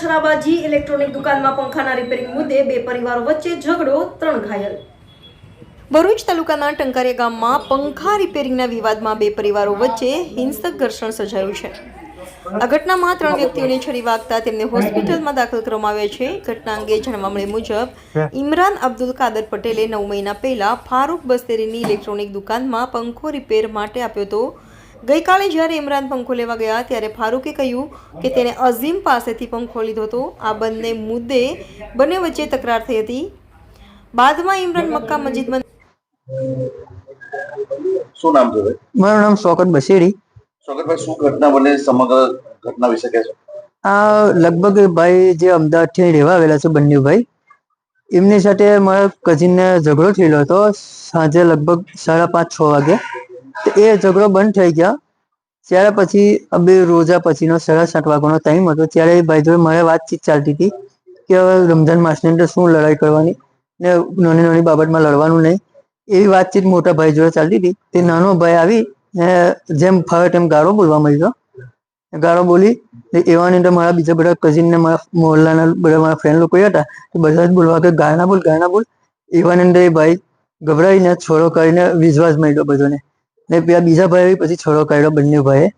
શરાબાજી electronic દુકાનમાં પંખાના repairing મુદ્દે બે પરિવારો વચ્ચે ઝઘડો, ત્રણ ઘાયલ. ભરૂચ તાલુકાના ટંકારિયા ગામમાં પંખા રિપેરિંગના વિવાદમાં બે પરિવારો વચ્ચે હિંસક ઘર્ષણ સર્જાયું છે. આ ઘટનામાં ત્રણ વ્યક્તિઓને છરી વાગતા તેમને હોસ્પિટલમાં દાખલ કરવામાં આવ્યા છે. ઘટના અંગે જાણવા મળે મુજબ, ઇમરાન અબ્દુલ કાદર પટેલે નવ મહિના પહેલા ફારૂક બસ્તેરીની ઇલેક્ટ્રોનિક દુકાનમાં પંખો રિપેર માટે આપ્યો હતો. ગઈકાલે જ્યારે ઇમરાન પંખો લેવા ગયા ત્યારે ફારૂકે કહ્યું કે તેણે અઝીમ પાસેથી પંખો લીધો હતો. આ બંને મુદ્દે બંને વચ્ચે તકરાર થઈ હતી. બાદમાં ઇમરાન મક્કા મસ્જિદમાં શું નામ છે મારું નામ શોકત બશેરી શોકતભાઈ શું ઘટના બને? સમગ્ર ઘટના વિશે કહેશો. આ લગભગ ભાઈ જે અમદાવાદથી રહેવા આવેલા છે બંને ભાઈ એમની સાથે મારા કઝિનને ઝઘડો થયેલો હતો સાંજે લગભગ સાડા પાંચ છ વાગે. એ ઝઘડો બંધ થઈ ગયા. ત્યારે પછી બે રોજા પછીનો સાડા સાત વાગ્યાનો ટાઈમ હતો. ત્યારે ભાઈ જોડે મારે વાતચીત ચાલતી હતી કે હવે રમઝાન માસની અંદર શું લડાઈ કરવાની ને નાની નાની બાબતમાં લડવાનું નહીં. એવી વાતચીત મોટા ભાઈ જોડે ચાલતી હતી. તે નાનો ભાઈ આવી ને જેમ ફાવે તેમ ગાળો બોલવા મળ્યો ગાળો બોલી એવાની અંદર મારા બીજા બધા કઝિન ને મારા મોહલ્લાના બધા મારા ફ્રેન્ડ લોકો હતા તો બધા જ બોલવા કે ગાળના બોલ ગાળના બોલ. એવાની અંદર એ ભાઈ ગભરાઈને, છોડો કરીને વિશ્વાસ મળ્યો બધાને. ને પેલા બીજા ભાઈ આવી પછી છોડો કાઢ્યો બંને ભાઈએ.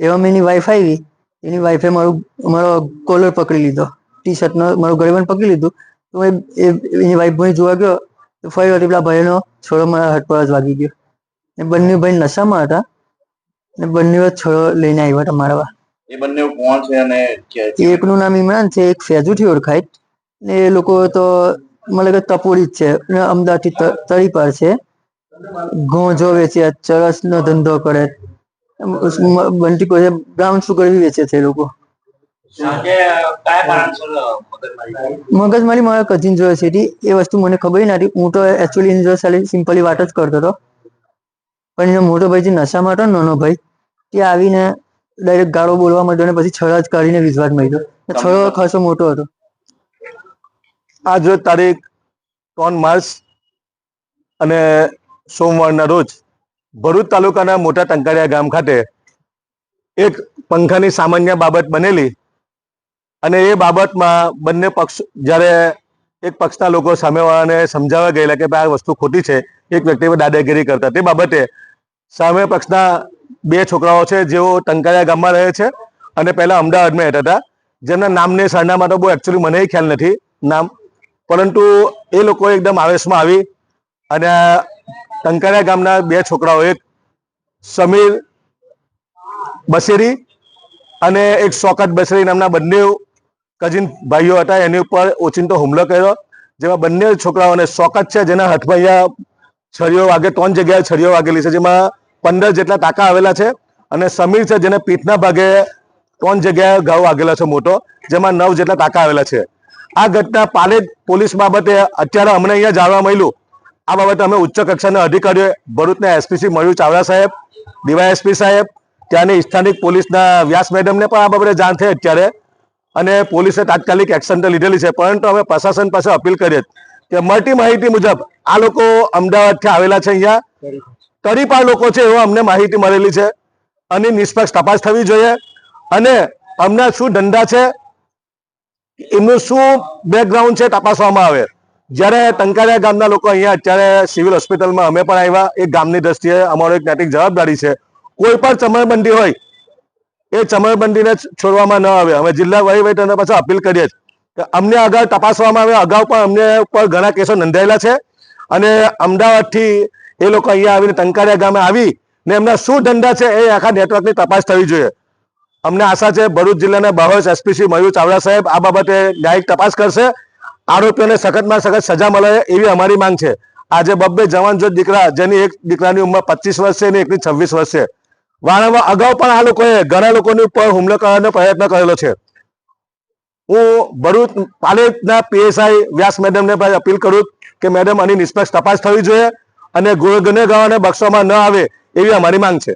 એવામાં એની વાઈફ આવી. એની વાઈફે મારું મારો કોલર પકડી લીધો. ટી શર્ટનો મારું ગળેબંધ પકડી લીધું. તો એ એની વાઈફ ભાઈ જોવા ગયો. તો ફરી વાર પેલા ભાઈનો છોડો મારા હાથ પર જ વાગી ગયો. ને બંને ભાઈ નશામાં હતા. ને બંને છોડો લઈને આવ્યા હતા મારવા એ બંને કોણ છે અને એકનું નામ ઇમરાન છે એક ફેજુથી ઓળખાય. ને એ લોકો તો મને કે તપોડી જ છે. ને અમદાવાદથી તળીપાર છે. ઘોંજો વેચે ચરસ નો ધંધો કરે. બંટી કોઈ બ્રાઉન સુગર બી વેચે છે લોકો. લોકો મગજમારી મારા કઝિન જોયો છે એ વસ્તુ મને ખબર નથી. હું તો એકચ્યુઅલી એની જોડે સિમ્પલી વાત જ કરતો હતો. પણ એનો મોટો ભાઈ જે નશામાં હતો નાનો ભાઈ તે આવીને ડાયરેક્ટ ગાળો બોલવા માંડ્યો અને પછી છળ જ કાઢીને વિશ્વાસ મળ્યો છળો ખાસો મોટો હતો. આજ રોજ તારીખ ત્રણ માર્ચ અને સોમવારના રોજ ભરૂચ તાલુકાના મોટા ટંકારિયા ગામ ખાતે એક પંખાની સામાન્ય બાબત બનેલી અને એ બાબતમાં બંને પક્ષ, જ્યારે એક પક્ષના લોકો સામેવાળાને સમજાવવા ગયેલા કે ભાઈ આ વસ્તુ ખોટી છે, એક વ્યક્તિ દાદાગીરી કરતા. તે બાબતે સામે પક્ષના બે છોકરાઓ છે, જેઓ ટંકારિયા ગામમાં રહે છે અને પહેલા અમદાવાદમાં રહેતા હતા. જેમના નામને સરનામા તો બહુ એકચ્યુઅલી મને ખ્યાલ નથી, નામ. પરંતુ એ લોકો એકદમ આવેશમાં આવી અને આ ગામના બે છોકરાઓ, એક સમીર બસેરી અને એક શોકત બસેરી નામના બંને કઝિન ભાઈઓ હતા. એની ઉપર ઓચિંતો હુમલો કર્યો, જેમાં બંને છોકરાઓને શોકત છે, જેના હાથમાં અહીંયા છરીઓ વાગે, ત્રણ જગ્યાએ છરીઓ વાગેલી છે, જેમાં પંદર જેટલા ટાંકા આવેલા છે અને સમીર છે, જેને પીઠના ભાગે ત્રણ જગ્યાએ ઘાવ વાગેલો છે મોટો, જેમાં નવ જેટલા ટાંકા આવેલા છે. આ ઘટના પાલેજ પોલીસ બાબતે અત્યારે અમને અહીંયા જાણવા મળ્યું. આ બાબતે અમે ઉચ્ચ કક્ષાના અધિકારીઓ ભરૂચના એસપીસી મયુર ચાવડા સાહેબ ડીવાયએસપી સાહેબ, ત્યાંની સ્થાનિક પોલીસના વ્યાસ મેડમને પણ આ બાબતે જાણ થઈ અત્યારે. અને પોલીસે તાત્કાલિક એક્શન તો લીધેલી છે, પરંતુ અમે પ્રશાસન પાસે અપીલ કરીએ કે મળતી માહિતી મુજબ આ લોકો અમદાવાદથી આવેલા છે અહીંયા. તરીપાર લોકો છે એવો અમને માહિતી મળેલી છે. અને નિષ્પક્ષ તપાસ થવી જોઈએ. અને અમને શું ધંધા છે, એમનું શું બેકગ્રાઉન્ડ છે તપાસવામાં આવે. જ્યારે ટંકારિયા ગામના લોકો અહીંયા અત્યારે સિવિલ હોસ્પિટલમાં અમે પણ આવ્યા. એક ગામની દ્રષ્ટિએ અમારો એક નૈતિક જવાબદારી છે. કોઈ પણ ચમરબંધી હોય, એ ચમરબંધીને છોડવામાં ન આવે. અમે જિલ્લા વહીવટીને પાછા અપીલ કરીએ છીએ અમને અગાઉ તપાસવામાં આવે. અગાઉ પણ અમને ઉપર ઘણા કેસો નોંધાયેલા છે. અને અમદાવાદથી એ લોકો અહીંયા આવીને ટંકારિયા ગામે આવી ને એમના શું ધંધા છે એ આખા નેટવર્કની તપાસ થવી જોઈએ. અમને આશા છે ભરૂચ જિલ્લાના બાહોશ એસપીસી મયુર ચાવડા સાહેબ આ બાબતે ન્યાયિક તપાસ કરશે. આરોપીઓને સખતમાં સખત સજા મળે એવી અમારી માંગ છે. આજે બબ્બે જવાન જો દીકરા, જેની એક દીકરાની ઉંમર પચીસ વર્ષ છે અને એકની છવ્વીસ વર્ષ છે. વારંવાર અગાઉ પણ આ લોકોએ ઘણા લોકોની ઉપર હુમલો કરવાનો પ્રયત્ન કરેલો છે. હું ભરૂચ પાલેજના પીએસઆઈ વ્યાસ મેડમને અપીલ કરું કે મેડમ, આની નિષ્પક્ષ તપાસ થવી જોઈએ અને ગુનેગારોને બક્ષવામાં ન આવે એવી અમારી માંગ છે.